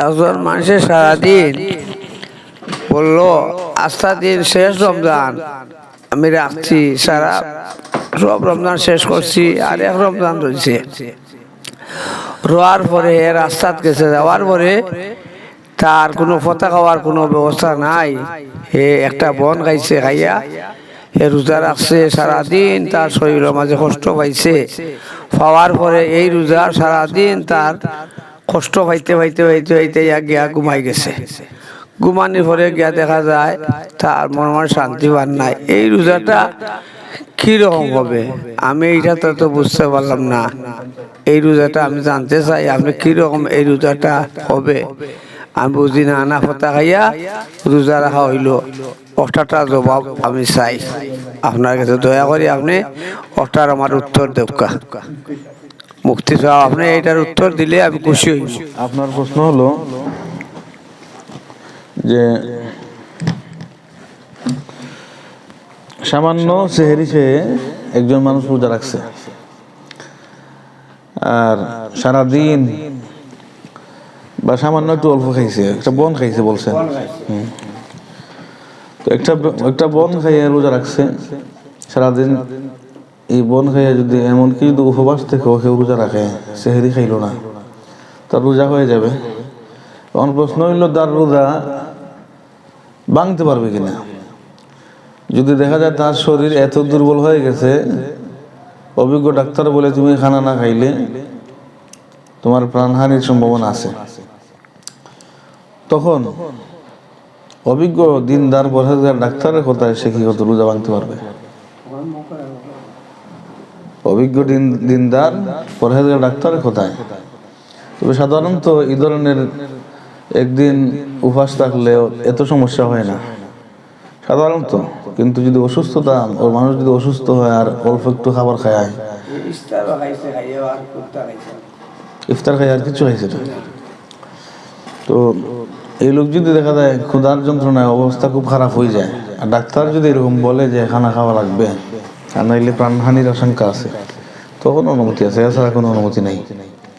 একজন মানুষের সারাদিন বলল, আস্থা দিন, শেষ রমজান। আমি রাখছি, সারা সব রমজান শেষ করছি, আর এক রমজান রয়েছে। রোয়ার পরে রাস্তাত গেছে, যাওয়ার পরে তার কোনো ফতা খাওয়ার কোনো ব্যবস্থা নাই। হে একটা বন খাইছে, খাইয়া হে রোজা রাখছে, সারাদিন তার শরীরের মাঝে কষ্ট পাইছে। পাওয়ার পরে এই রোজা সারাদিন তার কষ্ট পাইতে পাইতে পাইতে পাইতে ইয়া গিয়া ঘুমাই গেছে। ঘুমানির পরে গিয়া দেখা যায়, তার মনের শান্তি পান নাই। এই রোজাটা কীরকম হবে? আমি এইটা তো তো বুঝতে পারলাম না। এই রোজাটা আমি জানতে চাই আপনি কীরকম এই রোজাটা হবে? আমি বুঝি না আনা ফতা খাইয়া রোজা রাখা হইল। অষ্টাটা জবাব আমি চাই। আপনার কাছে দয়া করে, আপনি অষ্টার আমার উত্তর দেবকা। মুক্তি আপনি এইটার উত্তর দিলে আমি খুশি হইব। আপনার প্রশ্ন হলো যে সামান্য সেহেরি খেয়ে একজন মানুষ রোজা রাখছে। আর সারাদিন বা সামান্য একটু অল্প খাইছে, একটা বন খাইছে বলছেন। তো একটা একটা বন খাইয়ে রোজা রাখছে, সারাদিন এই বন খাইয়া যদি এমনকি যদি উপবাস থেকে কেউ রোজা রাখে সেহেরি খাইলো না। তার রোজা হয়ে যাবে। তখন প্রশ্ন হইল, তার রোজা ভাঙতে পারবে কিনা? যদি দেখা যায় তার শরীর এত দুর্বল হয়ে গেছে, অভিজ্ঞ ডাক্তার বলে, তুমি খানা না খাইলে তোমার প্রাণহানির সম্ভাবনা আছে। তখন অভিজ্ঞ দিনদার পরহেজগার ডাক্তারের কথায় সে কি কত রোজা ভাঙতে পারবে। অভিজ্ঞ দিন দিনদার পরহেজগার ডাক্তার কোথায়? তবে সাধারণত এই ধরনের একদিন উপবাস থাকলেও এত সমস্যা হয় না। সাধারণত কিন্তু যদি অসুস্থতা ওর মানুষ যদি অসুস্থ হয় আর অল্প একটু খাবার খায় ইফতার খায় আর কিছু খাইছে না। তো এই লোক যদি দেখা যায় ক্ষুধার যন্ত্রণায় অবস্থা খুব খারাপ হয়ে যায় আর ডাক্তার যদি এরকম বলে যে খানা খাওয়া লাগবে। আর নাইলে প্রাণহানির আশঙ্কা আছে। তখন অনুমতি আছে এছাড়া কোনো অনুমতি নেই।